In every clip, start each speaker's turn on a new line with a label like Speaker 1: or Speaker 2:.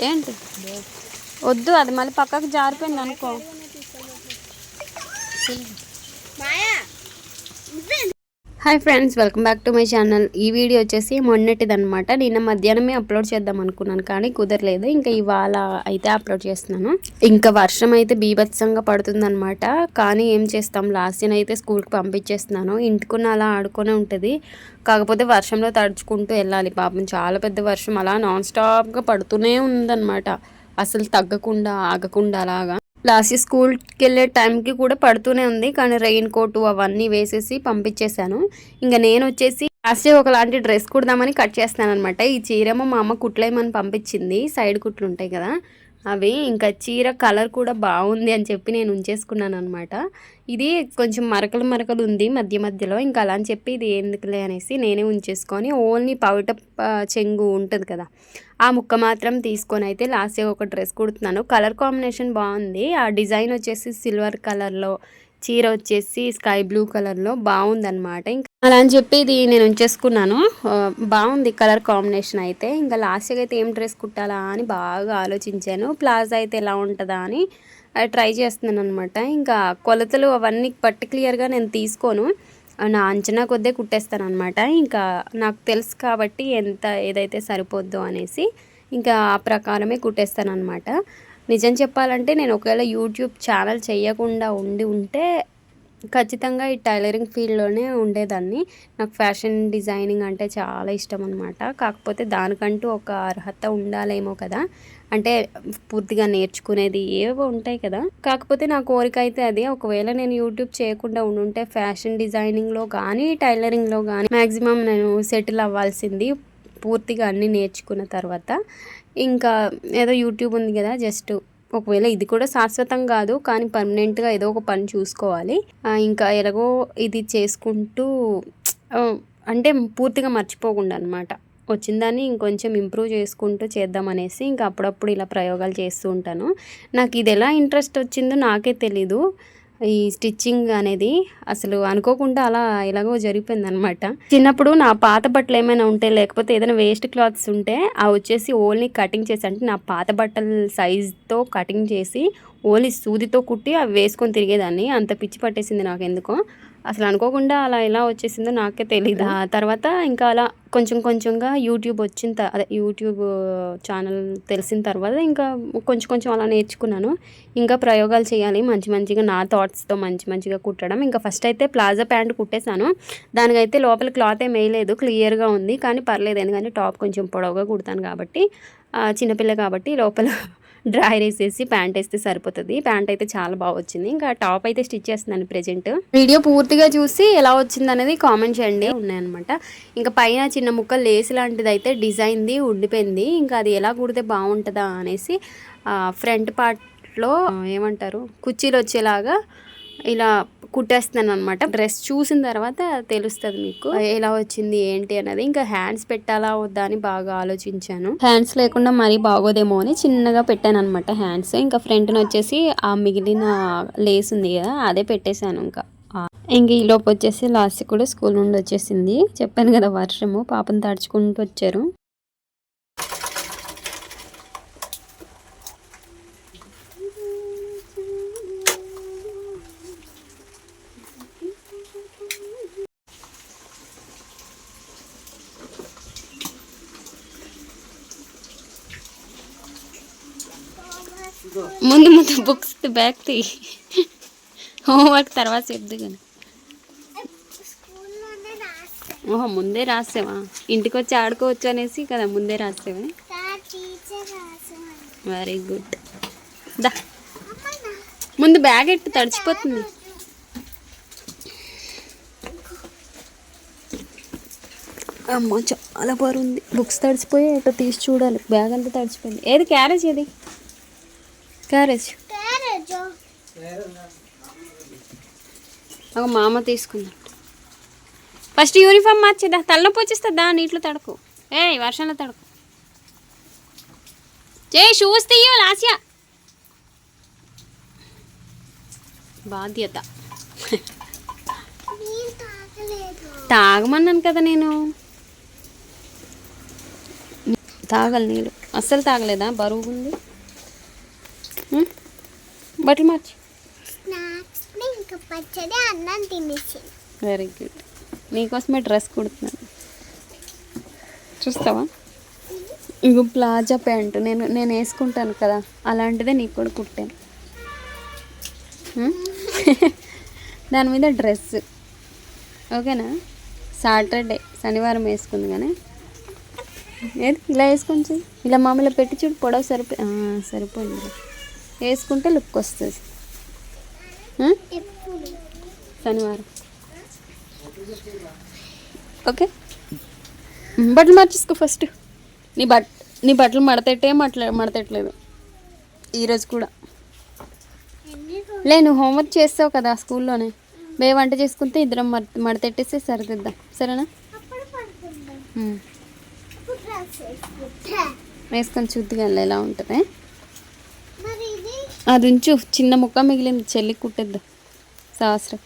Speaker 1: ఏంటి? వద్దు అది మళ్ళీ పక్కకు జారిపోయింది అనుకో. Hi friends welcome back to my channel ఈ వీడియో వచ్చేసి మొన్నటిది అనమాట నిన్న మధ్యాహ్నమే అప్లోడ్ చేద్దాం అనుకున్నాను కానీ కుదరలేదు. ఇంకా ఇవాళ అయితే అప్లోడ్ చేస్తున్నాను. ఇంకా వర్షం అయితే బీభత్సంగా పడుతుందనమాట కానీ ఏం చేస్తాం? లాస్ట్ ఇయర్ అయితే స్కూల్కి పంపించేస్తున్నాను. ఇంటికున్న అలా ఆడుకొని ఉంటుంది. కాకపోతే వర్షంలో తడుచుకుంటూ వెళ్ళాలి. పాపం చాలా పెద్ద వర్షం. అలా నాన్ స్టాప్గా పడుతూనే ఉందన్నమాట. అసలు తగ్గకుండా ఆగకుండా అలాగా. లాస్ట్ స్కూల్కి వెళ్ళే టైంకి కూడా పడుతూనే ఉంది. కానీ రెయిన్ కోట్ అవన్నీ వేసేసి పంపించేశాను. ఇంకా నేను వచ్చేసి లాస్ట్ ఒకలాంటి డ్రెస్ కుడదామని కట్ చేస్తాను అనమాట ఈ చీరేమో మా అమ్మ కుట్లేమని పంపించింది. సైడ్ కుట్లు ఉంటాయి కదా. అవి ఇంకా చీర కలర్ కూడా బాగుంది అని చెప్పి నేను ఉంచేసుకున్నాను అనమాట ఇది కొంచెం మరకలు మరకలు ఉంది మధ్య మధ్యలో ఇంకా అలా అని చెప్పి ఇది ఎందుకులే అనేసి నేనే ఉంచేసుకొని ఓన్లీ పవిట చెంగు ఉంటుంది కదా ఆ ముక్క మాత్రం తీసుకొని అయితే లాస్ట్ ఒక డ్రెస్ కుడుతున్నాను. కలర్ కాంబినేషన్ బాగుంది. ఆ డిజైన్ వచ్చేసి సిల్వర్ కలర్లో చీర వచ్చేసి స్కై బ్లూ కలర్లో బాగుందన్నమాట. ఇంకా అలా అని చెప్పి ఇది నేను ఉంచేసుకున్నాను. బాగుంది కలర్ కాంబినేషన్ అయితే. ఇంకా లాస్ట్గా అయితే ఏం డ్రెస్ కుట్టాలా అని బాగా ఆలోచించాను. ప్లాజా అయితే ఎలా ఉంటుందా అని ట్రై చేస్తున్నాను అనమాట ఇంకా కొలతలు అవన్నీ పర్టికులర్గా నేను తీసుకోను. నా అంచనా కొద్దే కుట్టేస్తాను అనమాట ఇంకా నాకు తెలుసు కాబట్టి ఎంత ఏదైతే సరిపోద్దో అనేసి ఇంకా ఆ ప్రకారమే కుట్టేస్తాను అనమాట నిజం చెప్పాలంటే నేను ఒకవేళ యూట్యూబ్ ఛానల్ చేయకుండా ఉండి ఉంటే ఖచ్చితంగా ఈ టైలరింగ్ ఫీల్డ్లోనే ఉండేదాన్ని. నాకు ఫ్యాషన్ డిజైనింగ్ అంటే చాలా ఇష్టం అనమాట కాకపోతే దానికంటూ ఒక అర్హత ఉండాలేమో కదా. అంటే పూర్తిగా నేర్చుకునేది ఏవో ఉంటాయి కదా. కాకపోతే నా కోరిక అయితే అది. ఒకవేళ నేను యూట్యూబ్ చేయకుండా ఉండుంటే ఫ్యాషన్ డిజైనింగ్లో కానీ టైలరింగ్లో కానీ మ్యాక్సిమం నేను సెటిల్ అవ్వాల్సింది పూర్తిగా అన్నీ నేర్చుకున్న తర్వాత. ఇంకా ఏదో యూట్యూబ్ ఉంది కదా జస్ట్ ఒకవేళ ఇది కూడా శాశ్వతం కాదు కానీ పర్మనెంట్గా ఏదో ఒక పని చూసుకోవాలి. ఇంకా ఎలాగో ఇది చేసుకుంటూ అంటే పూర్తిగా మర్చిపోకుండా అనమాట వచ్చిన దాన్ని ఇంకొంచెం ఇంప్రూవ్ చేసుకుంటూ చేద్దామనేసి ఇంకా అప్పుడప్పుడు ఇలా ప్రయోగాలు చేస్తూ ఉంటాను. నాకు ఇది ఎలా ఇంట్రెస్ట్ వచ్చిందో నాకే తెలీదు. ఈ స్టిచ్చింగ్ అనేది అసలు అనుకోకుండా అలా ఎలాగో జరిగిపోయింది అనమాట చిన్నప్పుడు నా పాత బట్టలు ఏమైనా ఉంటే లేకపోతే ఏదైనా వేస్ట్ క్లాత్స్ ఉంటే అవి వచ్చేసి ఓన్లీ కటింగ్ చేసి అంటే నా పాత బట్టల సైజ్తో కటింగ్ చేసి ఓన్లీ సూదితో కుట్టి అవి వేసుకొని తిరిగేదాన్ని. అంత పిచ్చి పట్టేసింది నాకు ఎందుకో అసలు అనుకోకుండా అలా ఎలా వచ్చేసిందో నాకే తెలియదు ఆ తర్వాత ఇంకా అలా కొంచెం కొంచెంగా యూట్యూబ్ వచ్చిన త- అదే యూట్యూబ్ ఛానల్ తెలిసిన తర్వాత ఇంకా కొంచెం కొంచెం అలా నేర్చుకున్నాను. ఇంకా ప్రయోగాలు చేయాలి మంచి మంచిగా నా థాట్స్తో మంచి మంచిగా కుట్టడం. ఇంకా ఫస్ట్ అయితే ప్లాజా ప్యాంట్ కుట్టేశాను. దానికైతే లోపల క్లాత్ ఏం వేయలేదు క్లియర్గా ఉంది. కానీ పర్లేదు ఎందుకంటే టాప్ కొంచెం పొడవుగా కుడతాను కాబట్టి చిన్నపిల్ల కాబట్టి లోపల డ్రైర్ వేసేసి ప్యాంట్ వేస్తే సరిపోతుంది. ప్యాంట్ అయితే చాలా బాగా వచ్చింది. ఇంకా టాప్ అయితే స్టిచ్ చేస్తున్నాను ప్రెజెంట్. వీడియో పూర్తిగా చూసి ఎలా వచ్చింది అనేది కామెంట్ చేయండి. ఉన్నాయన్నమాట. ఇంకా పైన చిన్న ముక్క లేస్ లాంటిది అయితే డిజైన్ది ఉండిపోయింది. ఇంకా అది ఎలా కుడితే బాగుంటుందా అనేసి ఫ్రంట్ పార్ట్లో ఏమంటారు? కుర్చీలు వచ్చేలాగా ఇలా కుట్టేస్తున్నాను అనమాట డ్రెస్ చూసిన తర్వాత తెలుస్తుంది మీకు. ఎలా వచ్చింది ఏంటి అన్నది. ఇంకా హ్యాండ్స్ పెట్టాలా వద్దా అని బాగా ఆలోచించాను. హ్యాండ్స్ లేకుండా మరీ బాగోదేమో అని చిన్నగా పెట్టాను అనమాట హ్యాండ్స్ ఇంకా ఫ్రంట్ వచ్చేసి ఆ మిగిలిన లేస్ ఉంది కదా అదే పెట్టేశాను ఇంకా. ఇంక ఈ లోపు వచ్చేసి లాస్ట్ కూడా స్కూల్ నుండి వచ్చేసింది. చెప్పాను కదా వర్షము పాపను తడుచుకుంటూ వచ్చారు. ముందు ముందు బుక్స్ బ్యాగ్ తీ హోంవర్క్ తర్వాత చెప్దు కానీ ఓహో ముందే రాసావా? ఇంటికి వచ్చి ఆడుకోవచ్చు అనేసి కదా ముందే రాసావా? వెరీ గుడ్ దా. ముందు బ్యాగ్ ఎట్టు తడిచిపోతుంది. అమ్మో చాలా బరుంది బుక్స్ తడిచిపోయి ఎటో తీసి చూడాలి. బ్యాగ్ అంతా తడిచిపోయింది ఏది క్యారేజ్ ఏది? క్యారేజ్ ఒక మామ తీసుకుందా. ఫస్ట్ యూనిఫామ్ మార్చేదా తలనొప్పి వచ్చేస్తా దా నీటిలో తడకు. ఏ వర్షంలో తడకు. చే షూస్ తీయ లాస్యా. బాధ్యత. తాగమన్నాను కదా నేను. తాగలి నీళ్ళు. అస్సలు తాగలేదా? బరువు ఉంది. బట్టలు మార్చి.
Speaker 2: పచ్చడి అన్నం తినేసి.
Speaker 1: వెరీ గుడ్ నీకోసమే డ్రెస్ కుడుతున్నాను. చూస్తావా? ఇంకో ప్లాజా ప్యాంట్. నేను నేను వేసుకుంటాను కదా అలాంటిదే నీకు కూడా కుట్టాను. హ్మ్? దాని మీద డ్రెస్. ఓకేనా? సాటర్డే శనివారం వేసుకుంది కానీ ఏది? ఇలా వేసుకొని. ఇలా మామూలుగా పెట్టి చూడు పొడవు సరిపో సరిపోయింది. వేసుకుంటే లుక్ వస్తుంది. శనివారం. ఓకే? బట్టలు మార్చేసుకో ఫస్ట్. నీ బట్ నీ బట్టలు మడతెట్టే మట్ల మడతెట్టలేదు. ఈరోజు కూడా. లే నువ్వు హోంవర్క్ చేస్తావు కదా స్కూల్లోనే. బే వంట చేసుకుంటే ఇద్దరం మడ మడతెట్టేస్తే సరిదిద్దాం సరేనా? వేసుకొని చూద్దుగా ఎలా ఉంటుంది అది ఉంచు చిన్న ముక్క మిగిలింది చెల్లి కుట్టేద్దాం? సహస్రం.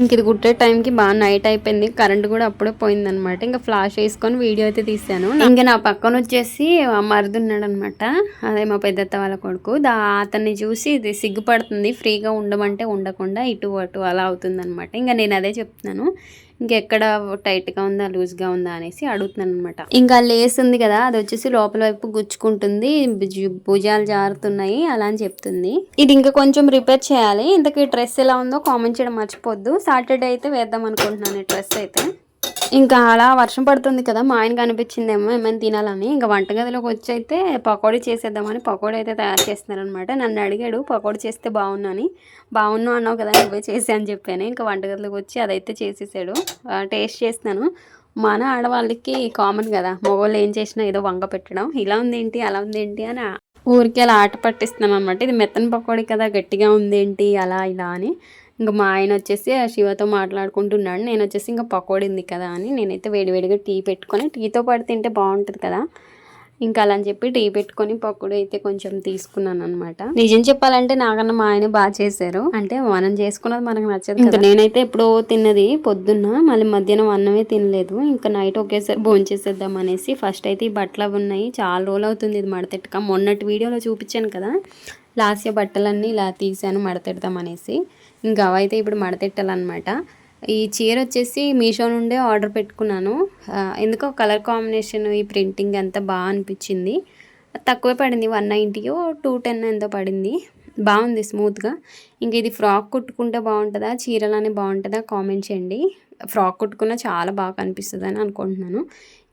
Speaker 1: ఇంక ఇది కుట్టే టైంకి బాగా నైట్ అయిపోయింది కరెంట్ కూడా అప్పుడే పోయిందనమాట. ఇంకా ఫ్లాష్ వేసుకొని వీడియో అయితే తీసాను ఇంకా నా పక్కన వచ్చేసి ఆ ఉన్నాడు అనమాట అదే మా పెద్దత్త వాళ్ళ కొడుకు. దా అతన్ని చూసి ఇది సిగ్గుపడుతుంది ఫ్రీగా ఉండమంటే ఉండకుండా ఇటు అటు అలా అవుతుంది అనమాట ఇంకా నేను అదే చెప్తున్నాను. ఇంకెక్కడ టైట్గా ఉందా లూజ్గా ఉందా అనేసి అడుగుతున్నాను అనమాట ఇంకా లేస్ ఉంది కదా అది వచ్చేసి లోపల వైపు గుచ్చుకుంటుంది. భుజాలు జారుతున్నాయి అలా అని చెప్తుంది. ఇది ఇంకా కొంచెం రిపేర్ చేయాలి. ఇంతకీ డ్రెస్ ఎలా ఉందో కామెంట్ చేయడం మర్చిపోద్దు. సాటర్డే అయితే వేద్దాం అనుకుంటున్నాను ఈ డ్రెస్ అయితే. ఇంకా అలా వర్షం పడుతుంది కదా మా ఆయనకి అనిపించిందేమో ఏమైనా తినాలని. ఇంకా వంటగదిలోకి వచ్చి అయితే పకోడీ చేసేద్దామని పకోడీ అయితే తయారు చేస్తున్నారనమాట నన్ను అడిగాడు పకోడీ చేస్తే బాగున్నాని. బాగున్నావు అన్నావు కదా నువ్వే చేసే అని చెప్పాను. ఇంకా వంటగదిలోకి వచ్చి అదైతే చేసేసాడు. టేస్ట్ చేస్తున్నాను. మన ఆడవాళ్ళకి కామన్ కదా మగవాళ్ళు ఏం చేసినా ఏదో వంగ పెట్టడం. ఇలా ఉంది ఏంటి అలా ఉంది ఏంటి అని ఊరికి అలా ఆట పట్టిస్తున్నాను అనమాట ఇది మెత్తని పకోడీ కదా గట్టిగా ఉందేంటి అలా ఇలా అని. ఇంకా మా ఆయన వచ్చేసి ఆ శివతో మాట్లాడుకుంటున్నాడు. నేను వచ్చేసి ఇంకా పకోడీ ఉంది కదా అని నేనైతే వేడివేడిగా టీ పెట్టుకొని టీతో పాటు తింటే బాగుంటుంది కదా. ఇంకా అలా అని చెప్పి టీ పెట్టుకొని పకోడీ అయితే కొంచెం తీసుకున్నాను అనమాట నిజం చెప్పాలంటే నాకన్నా మా ఆయన బాగా చేశారు. అంటే మనం చేసుకున్నది మనకు నచ్చదు ఇంకా నేనైతే ఎప్పుడో తిన్నది పొద్దున్న మళ్ళీ మధ్యాహ్నం అన్నమే తినలేదు. ఇంకా నైట్ ఒకేసారి భోంచేసేద్దాం అనేసి ఫస్ట్ అయితే ఈ బట్టలు అవి ఉన్నాయి. చాలా రోజులు అవుతుంది ఇది మడతెట్టక. మొన్నటి వీడియోలో చూపించాను కదా లాస్ట్ ఇయర్ బట్టలన్నీ ఇలా తీసాను మడతెడదాం అనేసి. ఇంకా అవైతే ఇప్పుడు మడతెట్టాలన్నమాట. ఈ చీర వచ్చేసి మీషో నుండే ఆర్డర్ పెట్టుకున్నాను. ఎందుకో కలర్ కాంబినేషన్ ఈ ప్రింటింగ్ అంతా బాగా అనిపించింది. తక్కువే పడింది వన్ నైంటీయో టూ టెన్ ఎంతో పడింది. బాగుంది స్మూత్గా. ఇంక ఇది ఫ్రాక్ కుట్టుకుంటే బాగుంటుందా చీరలానే బాగుంటుందా కామెంట్ చేయండి. ఫ్రాక్ కుట్టుకున్న చాలా బాగా కనిపిస్తుంది అని అనుకుంటున్నాను.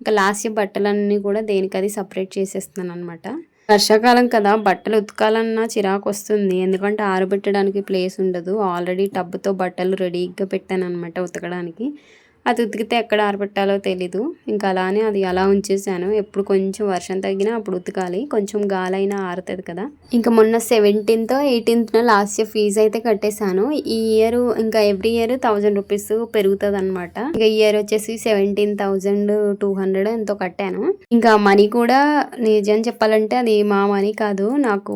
Speaker 1: ఇంకా లాస్ట్ బట్టలన్నీ కూడా దేనికది సపరేట్ చేసేస్తున్నాను అనమాట వర్షాకాలం కదా బట్టలు ఉతకాలన్నా చిరాకు వస్తుంది ఎందుకంటే ఆరబెట్టడానికి ప్లేస్ ఉండదు. ఆల్రెడీ టబ్తో బట్టలు రెడీగా పెట్టాను అనమాట ఉతకడానికి. అది ఉతికితే ఎక్కడ ఆరబెట్టాలో తెలీదు. ఇంకా అలానే అది అలా ఉంచేసాను ఎప్పుడు కొంచెం వర్షం తగ్గినా అప్పుడు ఉతకాలి. కొంచెం గాలైనా ఆరుతుంది కదా. ఇంకా మొన్న సెవెంటీన్త్ ఎయిటీన్త్న లాస్ట్ ఇయర్ ఫీజు అయితే కట్టేశాను. ఈ ఇయర్ ఇంకా ఎవ్రీ ఇయర్ థౌజండ్ రూపీస్ పెరుగుతుంది అనమాట ఇంకా ఈ ఇయర్ వచ్చేసి సెవెంటీన్ థౌజండ్ టూ హండ్రెడ్ ఎంతో కట్టాను. ఇంకా మనీ కూడా నిజం చెప్పాలంటే అది మా మనీ కాదు. నాకు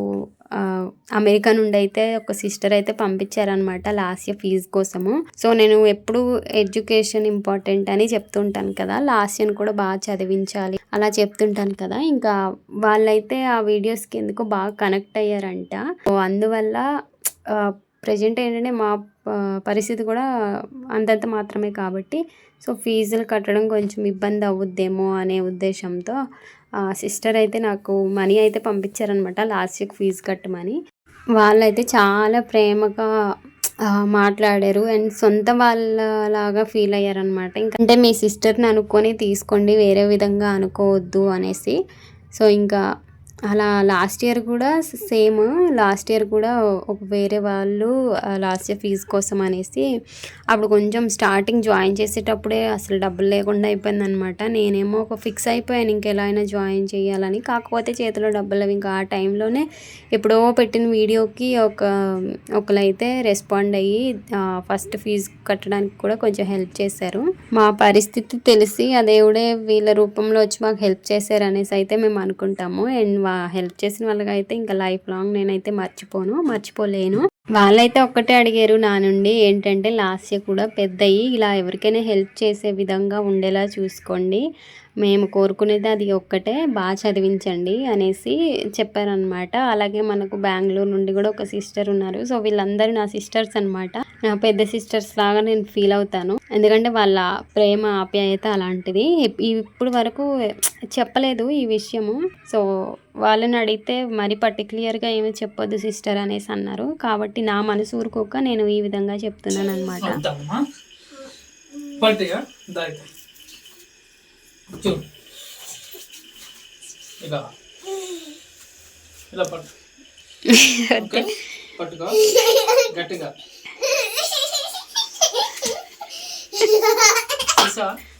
Speaker 1: అమెరికా నుండి అయితే ఒక సిస్టర్ అయితే పంపించారనమాట లాస్ట్ ఇయర్ ఫీజు కోసము. సో నేను ఎప్పుడు ఎడ్యుకేషన్ ఇంపార్టెంట్ అని చెప్తుంటాను కదా లాస్ట్ ఇయర్ కూడా బాగా చదివించాలి అలా చెప్తుంటాను కదా. ఇంకా వాళ్ళైతే ఆ వీడియోస్కి ఎందుకో బాగా కనెక్ట్ అయ్యారంట. సో అందువల్ల ప్రజెంట్ ఏంటంటే మా పరిస్థితి కూడా అంతంత మాత్రమే కాబట్టి సో ఫీజులు కట్టడం కొంచెం ఇబ్బంది అవుద్దేమో అనే ఉద్దేశంతో సిస్టర్ అయితే నాకు మనీ అయితే పంపించారనమాట లాస్ట్ ఇయర్ ఫీజు కట్టమని. వాళ్ళైతే చాలా ప్రేమగా మాట్లాడారు. అండ్ సొంత వాళ్ళలాగా ఫీల్ అయ్యారనమాట ఇంకా అంటే మీ సిస్టర్ని అనుకొని తీసుకోండి వేరే విధంగా అనుకోవద్దు అనేసి. సో ఇంకా అలా లాస్ట్ ఇయర్ కూడా సేమ్ లాస్ట్ ఇయర్ కూడా ఒక వేరే వాళ్ళు లాస్ట్ ఇయర్ ఫీజు కోసం అనేసి అప్పుడు కొంచెం స్టార్టింగ్ జాయిన్ చేసేటప్పుడే అసలు డబ్బులు లేకుండా అయిపోయింది అనమాట నేనేమో ఒక ఫిక్స్ అయిపోయాను ఇంకెలా అయినా జాయిన్ చేయాలని. కాకపోతే చేతిలో డబ్బులు ఇంకా ఆ టైంలోనే ఎప్పుడో పెట్టిన వీడియోకి ఒక ఒకరైతే రెస్పాండ్ అయ్యి ఫస్ట్ ఫీజు కట్టడానికి కూడా కొంచెం హెల్ప్ చేశారు. మా పరిస్థితి తెలిసి ఆ దేవుడే వీళ్ళ రూపంలో వచ్చి మాకు హెల్ప్ చేశారు అనేసి అయితే మేము అనుకుంటాము. అండ్ హెల్ప్ చేసిన వాళ్ళకైతే ఇంకా లైఫ్ లాంగ్ నేనైతే మర్చిపోను మర్చిపోలేను. వాళ్ళైతే ఒక్కటే అడిగారు నా నుండి ఏంటంటే లాస్య కూడా పెద్దయి ఇలా ఎవరికైనా హెల్ప్ చేసే విధంగా ఉండేలా చూసుకోండి. మేము కోరుకునేది అది ఒక్కటే బాగా చదివించండి అనేసి చెప్పారనమాట అలాగే మనకు బెంగళూరు నుండి కూడా ఒక సిస్టర్ ఉన్నారు. సో వీళ్ళందరూ నా సిస్టర్స్ అన్నమాట. నా పెద్ద సిస్టర్స్ లాగా నేను ఫీల్ అవుతాను. ఎందుకంటే వాళ్ళ ప్రేమ ఆప్యాయత అలాంటిది. ఇప్- ఇప్పుడు వరకు చెప్పలేదు ఈ విషయము. సో వాళ్ళని అడిగితే మరి పర్టికులర్గా ఏమీ చెప్పొద్దు సిస్టర్ అనేసి అన్నారు. కాబట్టి నా మనసు ఊరుకోక నేను ఈ విధంగా చెప్తున్నాను అనమాట
Speaker 3: దాయి చూడు ఇలా. ఇలా పట్టు. ఓకే? పట్టుకో. గట్టిగా.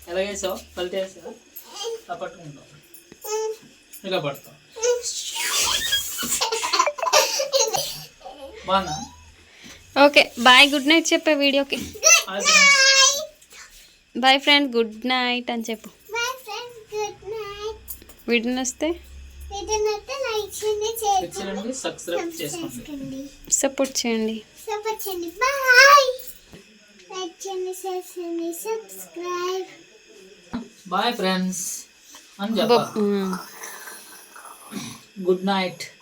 Speaker 3: ఎలా వేసావు పల్టీ వేసావా? ఇలా పట్టుకుంటావు. ఇలా పడతావు. బాగా
Speaker 1: ఓకే బాయ్ గుడ్ నైట్ చెప్పే వీడియోకి. బాయ్ ఫ్రెండ్ గుడ్ నైట్ అని చెప్పు
Speaker 2: my friends good night
Speaker 1: video వస్తే
Speaker 2: వీడియోనైతే లైక్ చేయండి షేర్
Speaker 3: తెచ్చినండి సబ్స్క్రైబ్ చేసుకోండి.
Speaker 2: చేసుకోండి.
Speaker 1: సపోర్ట్ చేయండి.
Speaker 2: సపోర్ట్ చేయండి. బాయ్. లైక్ చేయండి షేర్ చేయండి సబ్స్క్రైబ్.
Speaker 3: Bye friends. అని చెప్పాలి.
Speaker 1: మ్మ్.
Speaker 3: Good night.